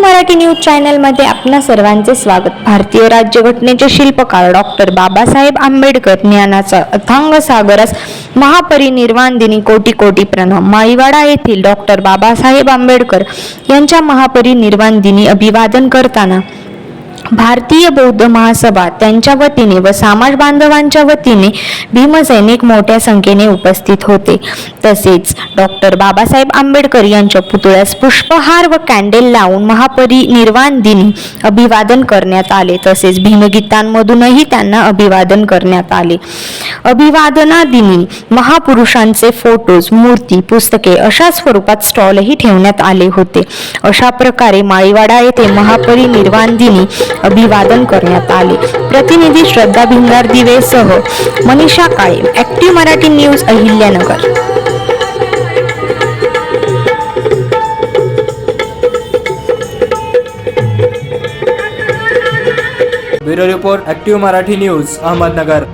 Marathi news चॅनलमध्ये आपणा सर्वांचे स्वागत. भारतीय राज्यघटनेचे शिल्पकार डॉक्टर बाबासाहेब आंबेडकर ज्ञानाचा अथांग सागरस महापरिनिर्वाण दिनी कोटी कोटी प्रणाम. माळीवाडा येथील डॉक्टर बाबासाहेब आंबेडकर यांच्या महापरिनिर्वाण दिनी अभिवादन करताना भारतीय बौद्ध महासभा त्यांच्या वतीने व समाज बांधवांच्या वतीने भीमसैनिक मोठ्या संख्येने उपस्थित होते. तसेच डॉक्टर बाबासाहेब आंबेडकर यांच्या पुतळ्यास पुष्पहार व कॅन्डेल लावून महापरिनिर्वाण दिनी अभिवादन करण्यात आले. तसेच भीमगीतांमधूनही त्यांना अभिवादन करण्यात आले. अभिवादना दिनी महापुरुषांचे फोटोज मूर्ती पुस्तके अशा स्वरूपात स्टॉलही ठेवण्यात आले होते. अशा प्रकारे माळीवाडा येथे महापरिनिर्वाण दिनी अभिवादन करण्यात आले. प्रतिनिधी Shraddha Bhingar दिवेसह Manisha Kale active Marathi news Ahilyanagar. Bureau report active Marathi news Ahmednagar.